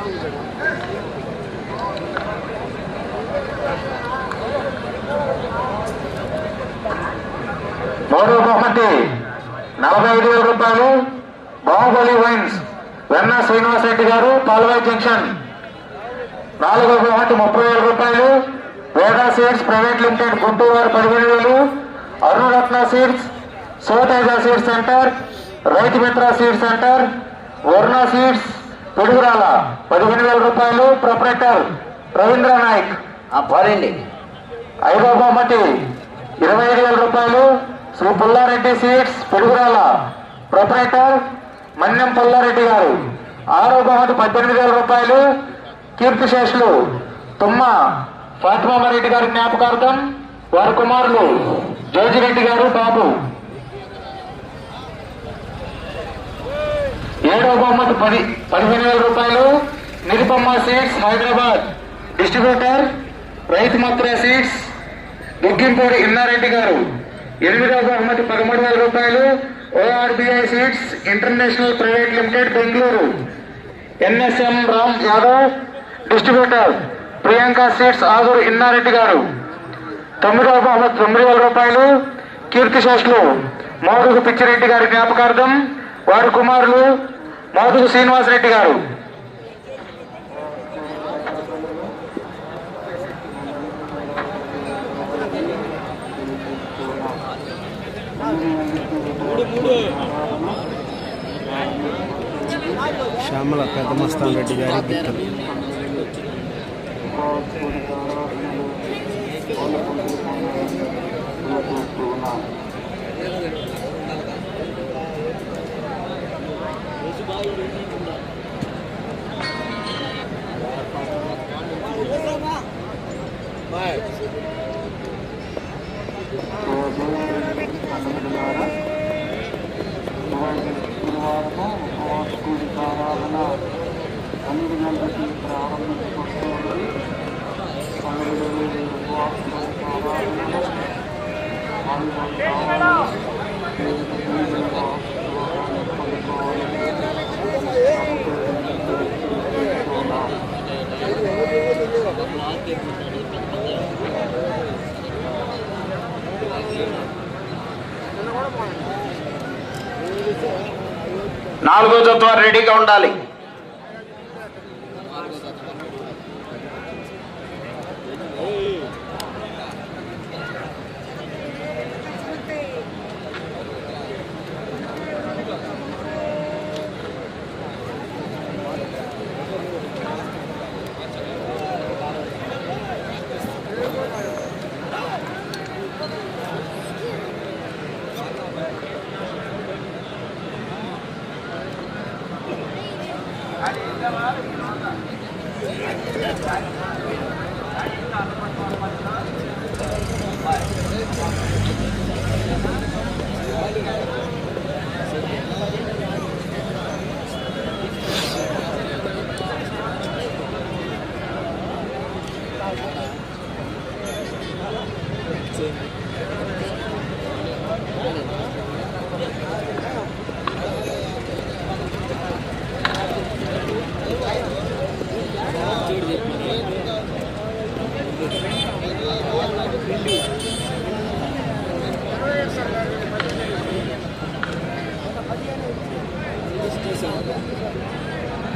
మూడో బహుమతి. నలభై ఐదు వేల రూపాయలు. బాహుబలి వైన్స్ వెన్న శ్రీనివాస్ రెడ్డి గారు పాల్వాయి జంక్షన్. నాలుగో బహుమతి ముప్పై వేల రూపాయలు. Veda seeds private limited Guntur వారు పదిహేను వేలు. Arunaratna seeds Soteja seeds centre Raithu Mitra seeds centre Varuna seeds Piduguralla పదిహేను వేల రూపాయలు ప్రొపరేటర్ రవీంద్ర నాయక్. పోరండి ఐదో బహుమతి ఇరవై ఐదు వేల రూపాయలు శ్రీ పుల్లారెడ్డి సీట్స్ పిడుగురాల ప్రొపరేటర్ మన్యం పుల్లారెడ్డి గారు. ఆరో బహుమతి పద్దెనిమిది వేల రూపాయలు కీర్తిశేషులు తుమ్మ ఫాతిమారెడ్డి గారి జ్ఞాపకార్థం వారి కుమారులు జోజిరెడ్డి గారు బాబు. ఏడవ బహుమతి పది పదిహేను వేల రూపాయలు. నిరుపమ్మ సీట్స్ హైదరాబాద్. డిస్ట్రిబ్యూటర్ రైతు మత్రా సీట్స్ దుగ్గింపూడి ఇన్నారెడ్డి గారు. ఎనిమిదవ బహుమతి పదమూడు వేల రూపాయలు. ORBI seeds international private limited Bengaluru. NSM Ram Yadav distributor Priyanka seeds Aduru Innareddy garu. తొమ్మిదవ బహుమతి తొమ్మిది వేల రూపాయలు. కీర్తిశేషులు మోదుగు పిచ్చిరెడ్డి గారి జ్ఞాపకార్థం వారి కుమారులు మోదుగు శ్రీనివాసరెడ్డి గారు. శ్యామల పెద్ద మస్తాన్ రెడ్డి గారి గిత్తలు నాలుగో జత రెడీగా ఉండాలి.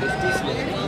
పెద్ద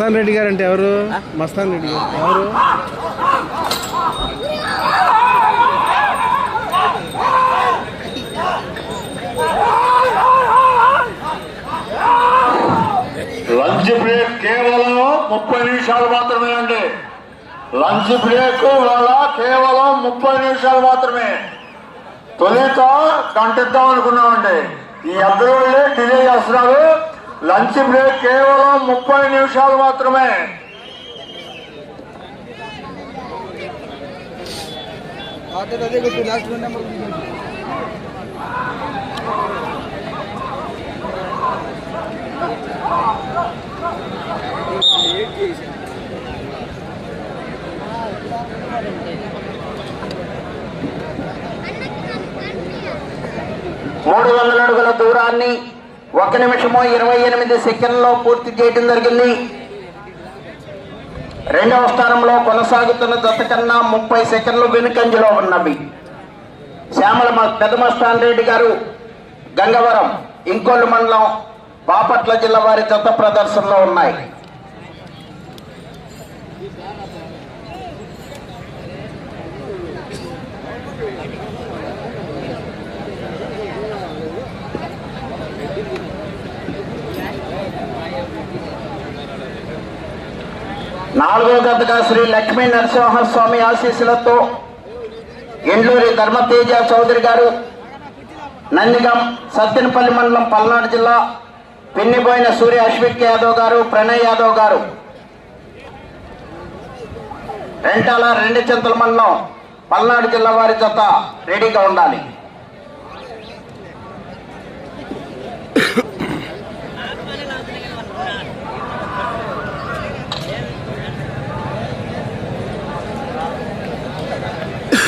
మస్తాన్ రెడ్డి గారు అంటే ఎవరు? మస్తాన్ రెడ్డి గారు. ఎవరు? లంచ్ బ్రేక్ కేవలం ముప్పై నిమిషాలు మాత్రమే అండి. లంచ్ బ్రేక్ వల్ల కేవలం ముప్పై నిమిషాలు మాత్రమే. తొలిత కంటిద్దాం అనుకున్నామండి. ఈ అందరూ డిలే చేస్తున్నారు. లంచ్ బ్రేక్ కేవలం ముప్పై నిమిషాలు మాత్రమే. మూడు వందల అడుగుల దూరాన్ని ఒక నిమిషము ఇరవై ఎనిమిది సెకండ్లో పూర్తి చేయడం జరిగింది. రెండవ స్థానంలో కొనసాగుతున్న జత కన్నా ముప్పై సెకండ్లు వెనుకంజలో ఉన్నవి. శ్యామల పెదమస్థాన్ రెడ్డి గారు గంగవరం ఇంకొల్లు మండలం బాపట్ల జిల్లా వారి జత ప్రదర్శనలో ఉన్నాయి. నాలుగో గతగా శ్రీ లక్ష్మీ నరసింహస్వామి ఆశీస్సులతో ఎండ్లూరి ధర్మతేజ చౌదరి గారు నందిగం సత్తెనపల్లి మండలం పల్నాడు జిల్లా పిన్నిపోయిన సూర్య అశ్విక్ యాదవ్ గారు ప్రణయ్ యాదవ్ గారు. రెంటాల రెండు చింతల మండలం పల్నాడు జిల్లా వారి జత రెడీగా ఉండాలి.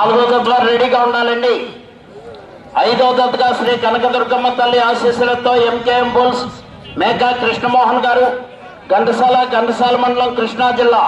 నాలుగో జతలో రెడీగా ఉండాలండి. ఐదో జతగా శ్రీ కనకదుర్గమ్మ తల్లి ఆశీస్సులతో ఎంకేఎం బుల్స్ మేకా కృష్ణమోహన్ గారు ఘంటసాల ఘంటసాల మండలం కృష్ణా జిల్లా.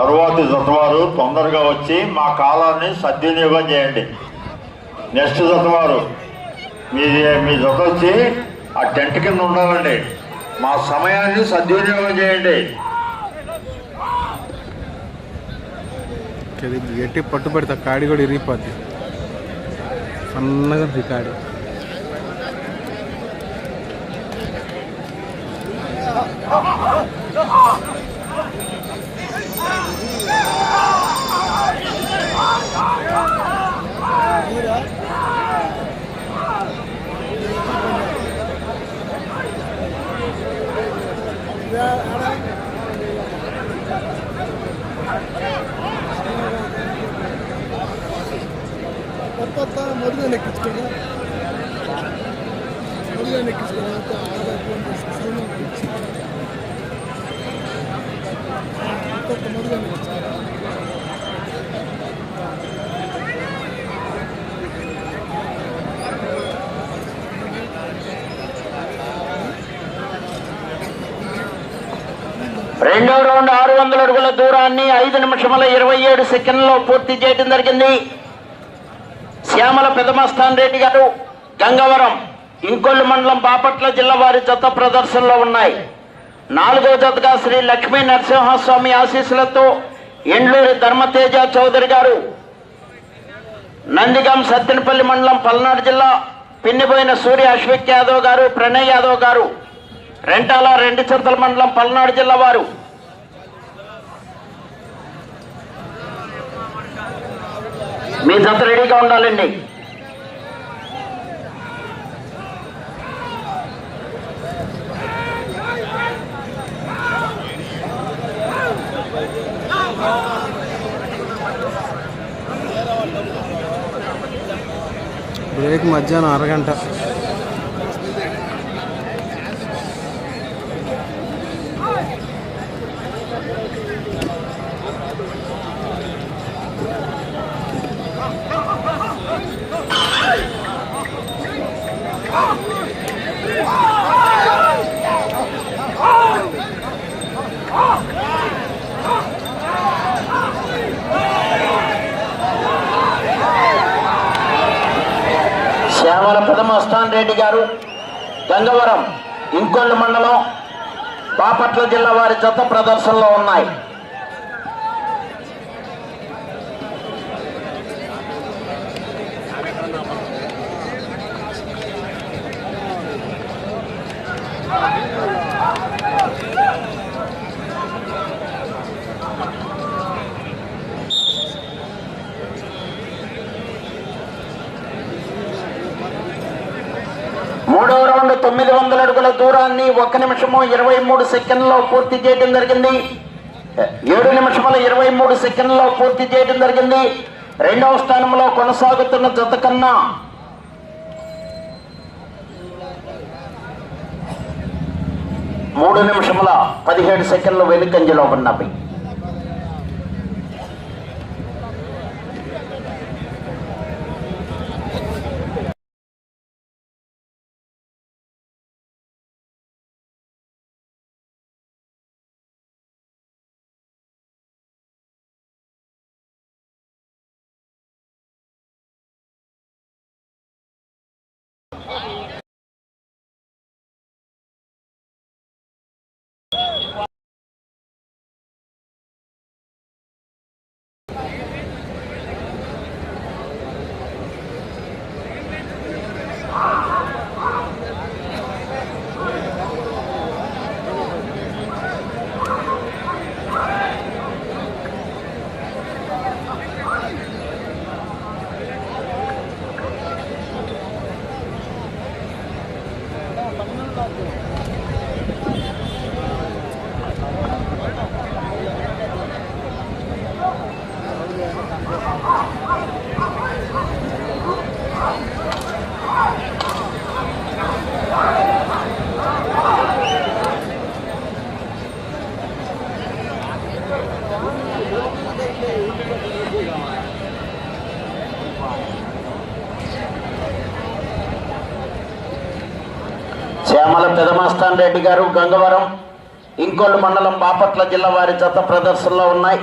తరువాతి జతవారు తొందరగా వచ్చి మా కాలాన్ని సద్వినియోగం చేయండి. నెక్స్ట్ జతవారు మీ మీ జత వచ్చి ఆ టెంట్ కింద ఉండాలండి. మా సమయాన్ని సద్వినియోగం చేయండి. ఇది గట్టి పట్టుబడితే కాడి కూడా ఇరిగిపోద్ది. సన్నగా కాడి. కొత్త మొదలు ఎక్కించుకొని మొదలు ఎక్కించుకొని రెండో రౌండ్ ఆరు వందల అడుగుల దూరాన్ని ఐదు నిమిషముల ఇరవై ఏడు సెకండ్లో పూర్తి చేయడం జరిగింది. శ్యామల పెదమస్తాన్ రెడ్డి గారు గంగవరం ఇంకొల్లు మండలం బాపట్ల జిల్లా వారి జత ప్రదర్శనలో ఉన్నాయి. నాలుగో జతగా శ్రీ లక్ష్మీ నరసింహస్వామి ఆశీస్సులతో ఎండ్లూరి ధర్మతేజ చౌదరి గారు నందిగం సత్తెనపల్లి మండలం పల్నాడు జిల్లా పిన్నిపోయిన సూర్య అశ్విక్ యాదవ్ గారు ప్రణయ్ యాదవ్ గారు రెంటాల రెండు చింతల మండలం పల్నాడు జిల్లా వారు మీ జత రెడీగా ఉండాలండి. బ్రేక్ మధ్యాహ్నం అరగంట శ్యామల పెదమస్తాన్ రెడ్డి గారు గంగవరం ఇంకొల్లు మండలం బాపట్ల జిల్లా వారి జత ప్రదర్శనలో ఉన్నాయి మూడవ రౌండ్ తొమ్మిది వందల అడుగుల దూరాన్ని ఒక నిమిషము ఇరవై మూడు సెకండ్లో పూర్తి చేయడం జరిగింది. ఏడు నిమిషముల ఇరవై మూడు సెకండ్లో పూర్తి చేయడం జరిగింది. రెండవ స్థానంలో కొనసాగుతున్న జత కన్నా మూడు నిమిషముల పదిహేడు సెకండ్లు వెనుకంజలో ఉన్నవి శ్యామల పెదమస్తాన్ రెడ్డి గారు గంగవరం ఇంకొల్లు మండలం బాపట్ల జిల్లా వారి జత ప్రదర్శనలో ఉన్నాయి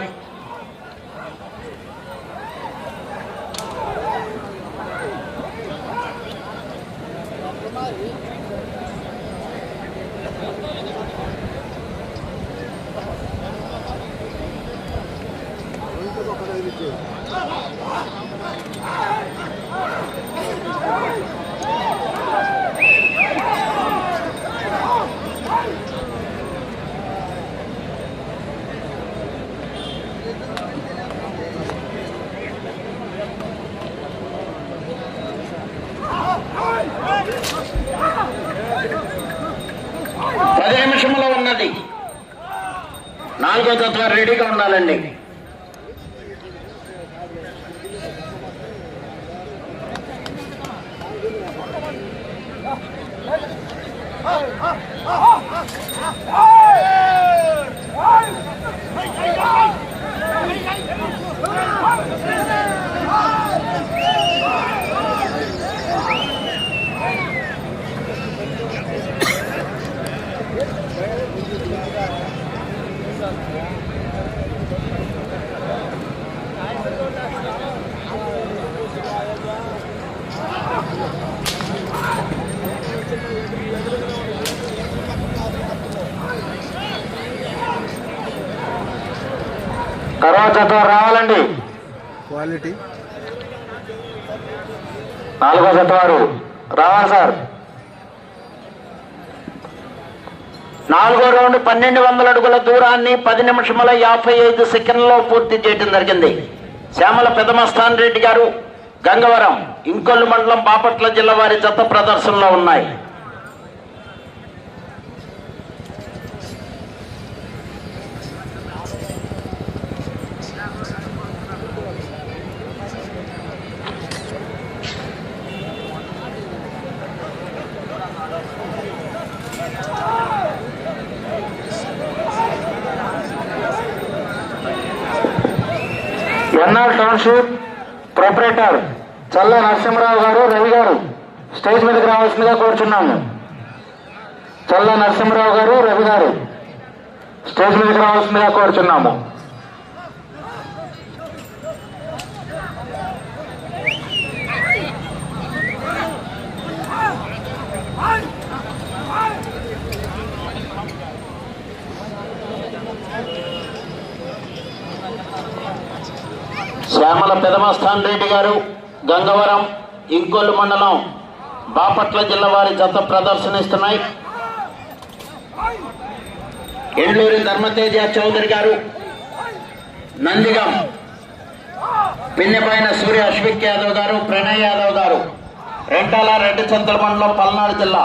పది నిమిషంలో ఉన్నది నాలుగో తత్వ రెడీగా ఉండాలండి. జత రావాలండి. క్వాలిటీ. నాలుగో జత వారు రావాలి సార్. నాలుగో రౌండ్ పన్నెండు వందల అడుగుల దూరాన్ని పది నిమిషముల యాభై ఐదు సెకండ్లో పూర్తి చేయడం జరిగింది. శ్యామల పెదమస్థాన్ రెడ్డి గారు గంగవరం ఇంకొల్లు మండలం బాపట్ల జిల్లా వారి జత ప్రదర్శనలో ఉన్నాయి. టౌన్షిప్ ప్రొపరేటర్ చల్ల నరసింహరావు గారు రవి గారు స్టేజ్ మీదకి రావాల్సిందిగా కోరుచున్నాము. చల్ల నరసింహరావు గారు రవి గారు స్టేజ్ మీదకి రావాల్సిందిగా కోరుచున్నాము. శ్యామల పెదమస్థాన్ రెడ్డి గారు గంగవరం ఇంకొల్లు మండలం బాపట్ల జిల్లా వారి జత ప్రదర్శనిస్తున్నాయి. ఎండ్లూరి ధర్మతేజ చౌదరి గారు నందిగం పిన్నెపైన సూర్య అశ్విక్ యాదవ్ గారు ప్రణయ్ యాదవ్ గారు రెంటాల రెడ్డి చంద్ర మండలం పల్నాడు జిల్లా.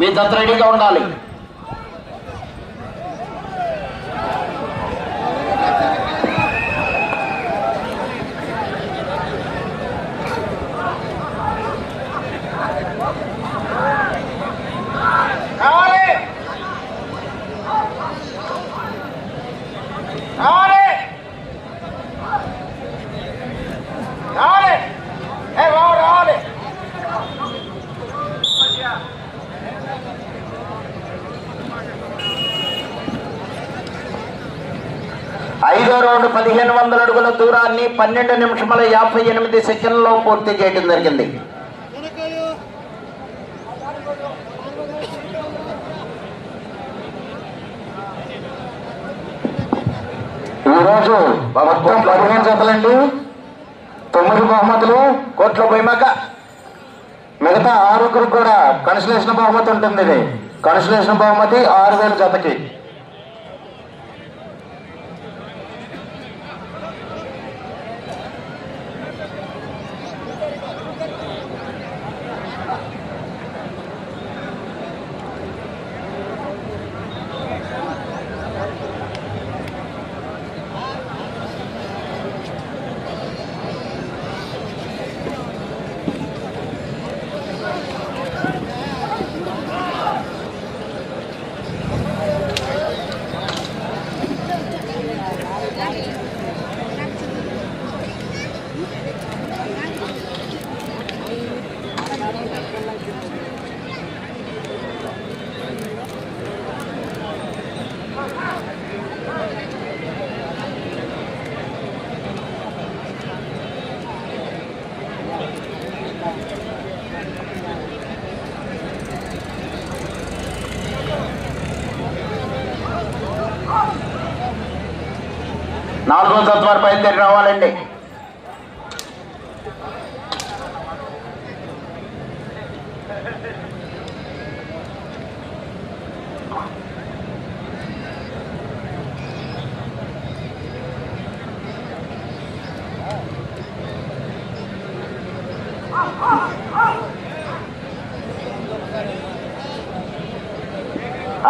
మీ జత రెడీగా ఉండాలి. రోడ్డు పదిహేను వందల అడుగుల దూరాన్ని పన్నెండు నిమిషముల యాభై ఎనిమిది సెకండ్లో పూర్తి చేయడం జరిగింది. ఈరోజు మొత్తం పదిహేను జతలండి. తొమ్మిది బహుమతులు కోట్ల పోయిమాక మిగతా ఆరుగురు కూడా కన్సలేషన్ బహుమతి ఉంటుంది ఇది. కన్సలేషన్ బహుమతి ఆరు వేల జతకి. నాలుగో తత్వాలు బయలుదేరి రావాలండి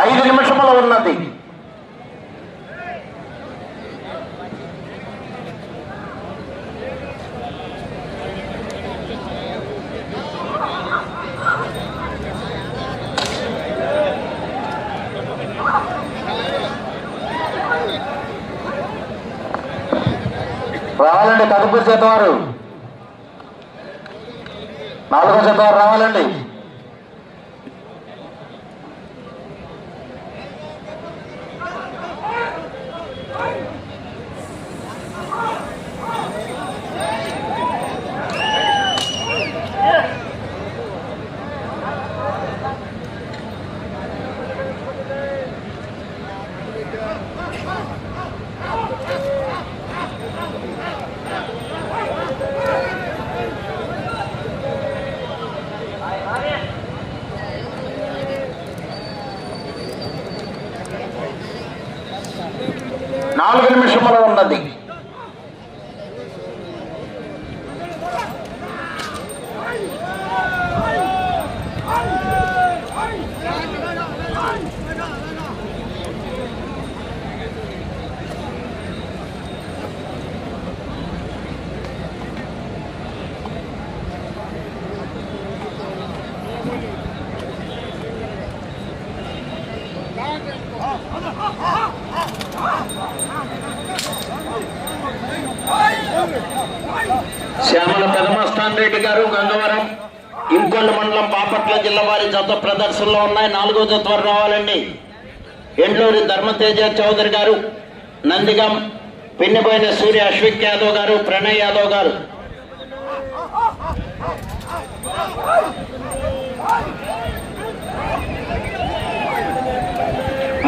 ఐదు నిమిషములు ఉన్నది రావాలండి తదుపరి చేత వారు నాలుగో చేత వారు రావాలండి. జిల్లా ప్రదర్శనలో ఉన్నాయి. నాలుగో త్వర రావాలండి. ఎండ్లూరి ధర్మతేజ చౌదరి గారు నందిగం పిన్నిపోయిన సూర్య అశ్విక్ యాదవ్ గారు ప్రణయ్ యాదవ్ గారు.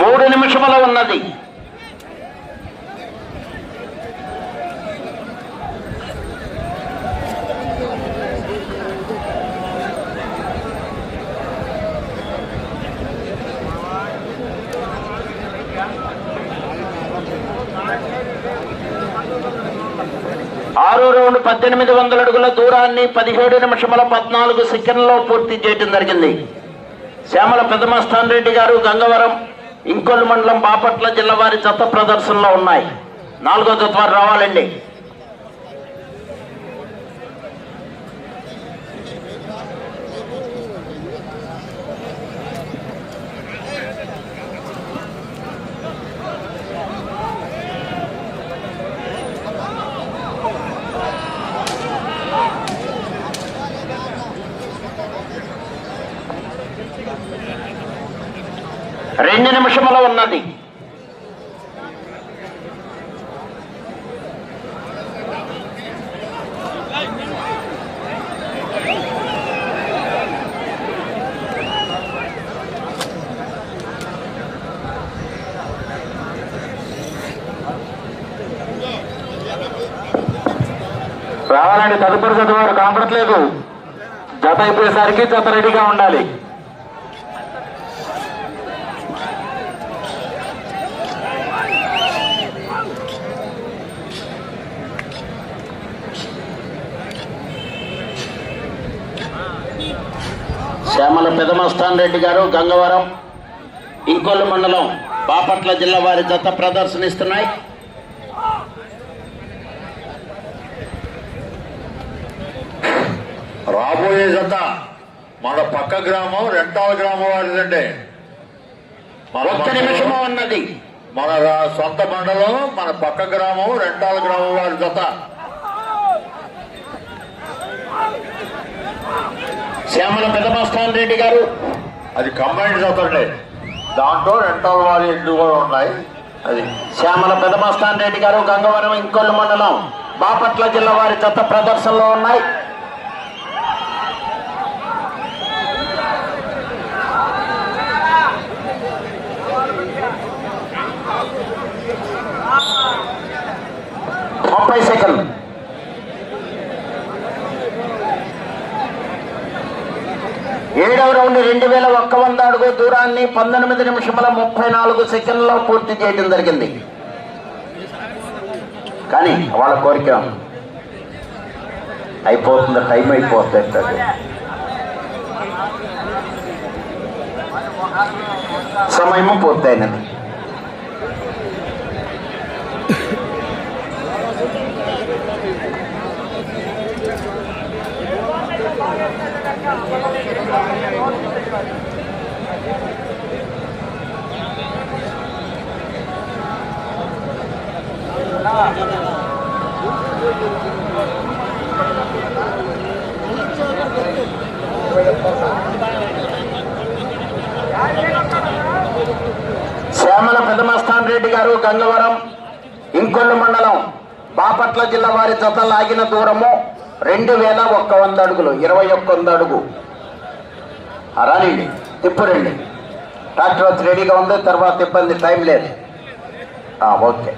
మూడు నిమిషముల ఉన్నది. ఆరో రౌండ్ పద్దెనిమిది వందల అడుగుల దూరాన్ని పదిహేడు నిమిషముల పద్నాలుగు సెకండ్లో పూర్తి చేయడం జరిగింది. శ్యామల పెద్దమస్థాన్ రెడ్డి గారు గంగవరం ఇంకొల్లు మండలం బాపట్ల జిల్లా వారి చెత్త ప్రదర్శనలో ఉన్నాయి. నాలుగో తత్వారు రావాలండి. రెండు నిమిషముల ఉన్నది. రావాలండి తదుపరి చదువు వారు కనపడట్లేదు. జత అయిపోయేసరికి జత రెడీగా ఉండాలి. శ్యామల పెదమస్తాన్ రెడ్డి గారు గంగవరం ఇంకొల్లు మండలం బాపట్ల జిల్లా వారి జత ప్రదర్శనిస్తున్నాయి. రాబోయే జత మన పక్క గ్రామం రెంటాల గ్రామం వారిదండి. ఒక్క నిమిషము ఉన్నది మన సొంత మండలం మన పక్క గ్రామం రెంటాల గ్రామం వారి జత. శ్యామల పెదమస్తాన్ రెడ్డి గారు. అది జత అండి దాంట్లో రెంటాల వారి ఇల్లు కూడా ఉన్నాయి. అది శ్యామల పెదమస్తాన్ రెడ్డి గారు గంగవరం ఇంకొల్లు మండలం బాపట్ల జిల్లా వారి జత ప్రదర్శనలో ఉన్నాయి. ముప్పై సెకండ్ ఏడవ రౌండ్ రెండు వేల ఒక్క వంద అడుగు దూరాన్ని పంతొమ్మిది నిమిషముల ముప్పై నాలుగు సెకండ్లో పూర్తి చేయడం జరిగింది. కానీ వాళ్ళ కోరిక అయిపోతుంది టైం అయిపోతుంది. సమయము పూర్తయినది శ్యామల పెదమస్తాన్ రెడ్డి గారు గంగవరం ఇంకొల్లు మండలం బాపట్ల జిల్లా వారి జత లాగిన దూరము రెండు వేల ఒక్క వంద అడుగులు ఇరవై ఒక్క వంద అడుగు. ఆ, రానిండి తిప్పురండి. ట్రాక్టర్ వచ్చి రెడీగా ఉంది తర్వాత ఇబ్బంది టైం లేదు. ఓకే.